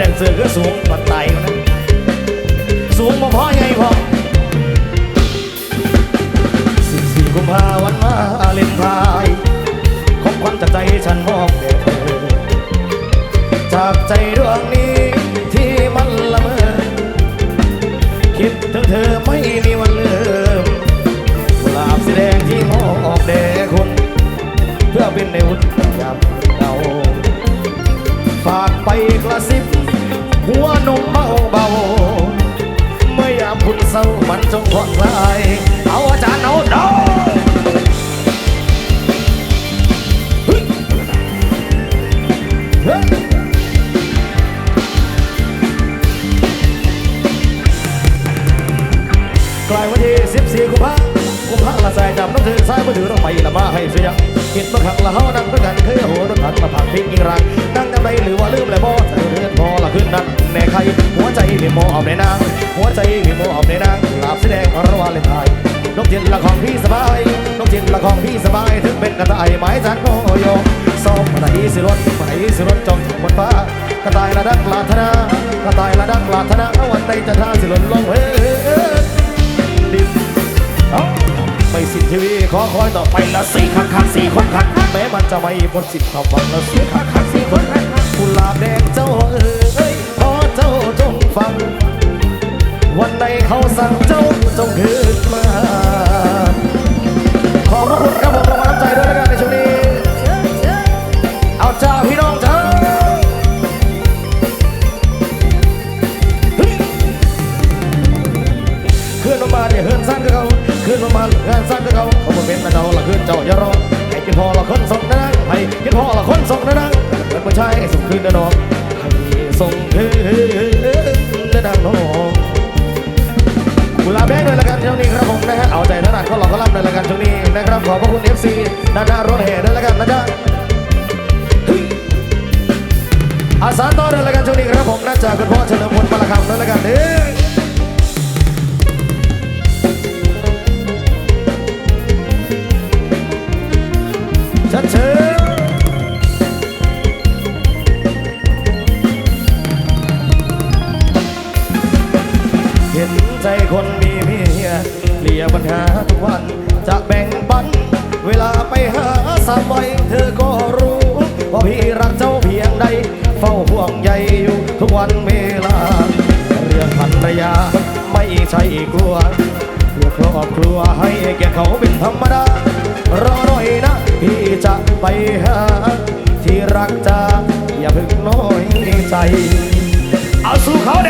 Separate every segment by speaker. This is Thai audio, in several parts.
Speaker 1: แดนเสือก็สูงปัดไตมันะ สูงมาพ่อไงพอสิบสี่กุมภาวันมาเล่นพายของขวัญจากใจฉันมอบแด่เธอ จากใจดวงนี้ที่มันละเมอ คิดถึงเธอไม่มีวันลืมกุหลาบสีแดงที่มอบแด่คุณเพื่อเป็นในวุฒิยามเราฝากไปกระซิบ หัวนมเบาเบาเมื่อยามคุณเศร้ามันจงผ่อนคลายเอาอาจารย์เอาดอเฮ้ยเฮ้ยกลายวันที่14กุมภากุมภาละสายจำน้ำถือสายมือถือเราไปละมาให้เสีย กินมาขังละเฮานั่งด้วยกันเคยโหรถถัดมาผักพิงอีกรังนั่งจำได้หรือว่าลืมแล้วบ่แต่เรือนพอละขึ้นนั่งแน่ใครหัวใจพี่โมเอาในนางหัวใจพี่โมเอาในนางลาบแสดงระวาเลนไทยนกจินละของพี่สบายนกจินละของพี่สบายถึงเป็นกระต่ายไม้จันโมโยซ้อมมาไหนสิรถมาไหนสิรถจมบนฟ้ากระต่ายระดักลาธนากระต่ายระดักลาธนาวันใดจะท่าสิหล่นลงเฮ้ดินเอ้า ไม่สิ้นชีวิตขอคอยต่อไปละสี่ครั้งครั้งสี่คนครั้งแม้มันจะไม่หมดสิทธิ์ต่อฟังละสี่ครั้งครั้งสี่คนครั้งกุหลาบแดงเจ้าเอ๋ยขอเจ้าจงฟัง วันใดเขาสั่งเจ้าจงคือ นมามาเฮือนสั้นก็เขาเขาบ่เป็นนะเจ้าละขึ้นเจ้าอย่ารอให้กินพอละคนส่งนะนให้กินพอละคนส่งนะนังเกิดมาใช้ส่งคืนนะน้องให้ส่งคืนนะนังน้องกุลาแดงด้วยละกันช่วงนี้ครับผมนะฮะเอาใจถนัดก็หลอกก็รับเลยละกันช่วงนี้นะครับขอบพระคุณ FC ด้านหน้ารถแห่ด้วยละกันนะจ๊ะอาสาต่อด้วยละกันช่วงนี้ครับผมนะจากคุณพ่อเฉลิมพลมาละคำด้วยละกันเด้อ ใจคนมีเมียเกลี่ยปัญหาทุกวัน จะแบ่งปัน เวลาไปหาสาวไว้เธอก็รู้ว่าพี่รักเจ้าเพียงใด เฝ้าห่วงใยอยู่ทุกวันเวลา เรื่องภรรยาไม่ใช่กลัวเพื่อครอบครัวให้แก่เขาเป็นธรรมดารอหน่อยนะพี่จะไปหา ที่รักจ้าอย่าเพิ่งน้อยใจ เอาสู้เขาแด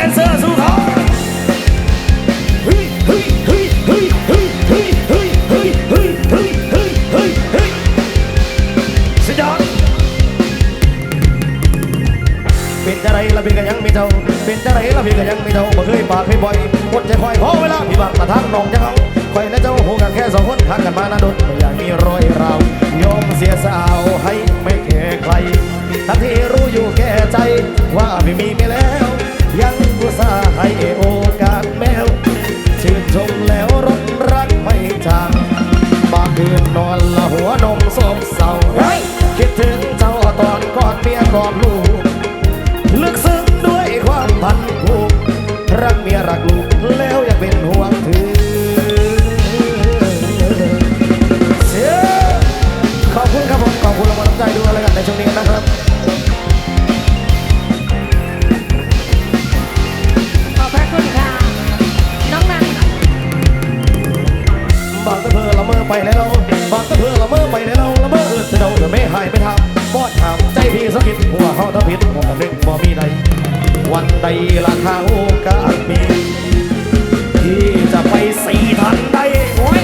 Speaker 1: นเจะไรละพี่ก็ยังไม่เท่าเป็นจะไรละพี่ก็ยังไม่เท่าบ่เคยปากเคยบ่อยอดใจคอยขอเวลาพี่บางมาทางน้องจะเอาคอยและเจ้าหูกันแค่สองคนห่างกันมานาดุนไม่อยากมีรอยราวยอมเสียสาวให้ไม่แก่ใครทั้งที่รู้อยู่แก่ใจว่าไม่มีไปแล้ว ยังอุตส่าให้โอกาสแมวชื่นชมแล้วรนรักไม่จางบางคืนนอนละหัวนมสมเศร้าคิดถึงเจ้าตอนกอดเมียกอดลูก วันใดราคาโอกาสมีที่จะไปสี่ทันใดโอ้ย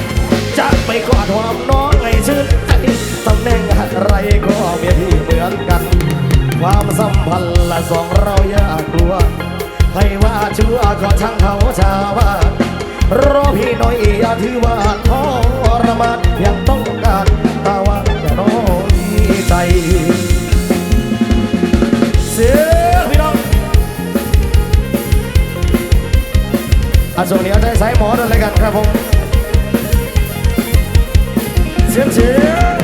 Speaker 1: จะไปกอดหอมน้องให้ชื่นใจตำแหน่งอะไรก็เมียพี่เหมือนกัน ความสัมพันธ์ละสองเราอย่ากลัวให้ว่าชั่วก็ช่างเขาชาวบ้ารอพี่น่อยอย่าถือว่าทรมานยังต้องการ อาช่วงนี้เอาใจใสหมอด้วยเลยกันครับผมเสียงเสียง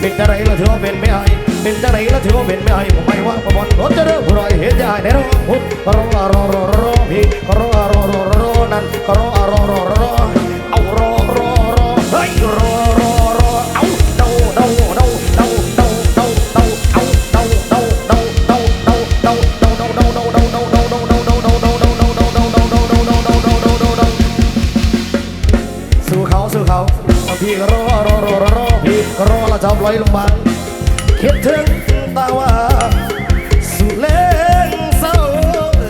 Speaker 1: เป็นอะไรเราถือว่าเป็นไม่ไอเป็นจะไหนแล้วถือว่าเป็นไม่ไอผมไม่ว่าประมวลรถจะเริ่มรอยเห็นยายในรอพุทธรอรอรอรอพี่รอรอรอรอนั่นรอรอรอรอรอ ก็รอแล้วจะปล่อยลงมาคิดถึงตาว่าสุเลงเศร้าเ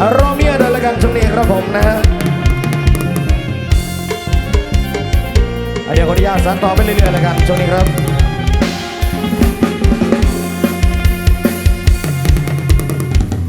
Speaker 1: ออรอเมียเดินละกันช่วงนี้ครับผมนะฮะเดี๋ยวขออนุญาตสานต่อไปเรื่อยๆละกันช่วงนี้ครับ